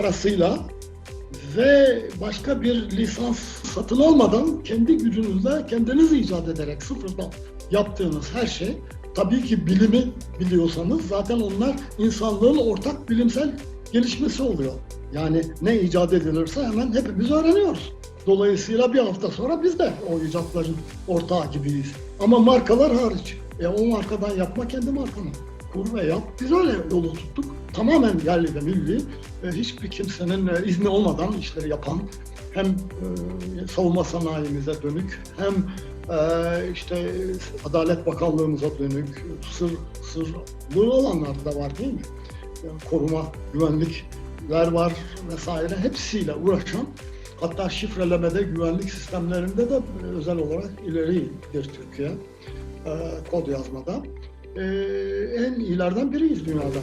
parasıyla ve başka bir lisans satın almadan kendi gücünüzle kendiniz icat ederek sıfırdan yaptığınız her şey tabii ki bilimi biliyorsanız zaten onlar insanlığın ortak bilimsel gelişmesi oluyor. Yani ne icat edilirse hemen hepimiz öğreniyoruz. Dolayısıyla bir hafta sonra biz de o icatların ortağı gibiyiz. Ama markalar hariç. E o markadan yapma kendi markanı. Kur ve yap. Biz öyle yolu tuttuk. Tamamen yerli ve milli. E, hiçbir kimsenin e, izni olmadan işleri yapan hem e, savunma sanayimize dönük hem işte Adalet Bakanlığımıza dönük sır sırlı olanlar da var değil mi? Koruma, güvenlikler var vesaire hepsiyle uğraşan hatta şifrelemede güvenlik sistemlerinde de özel olarak ileridir Türkiye kod yazmada. E, en iyilerden biriyiz dünyada.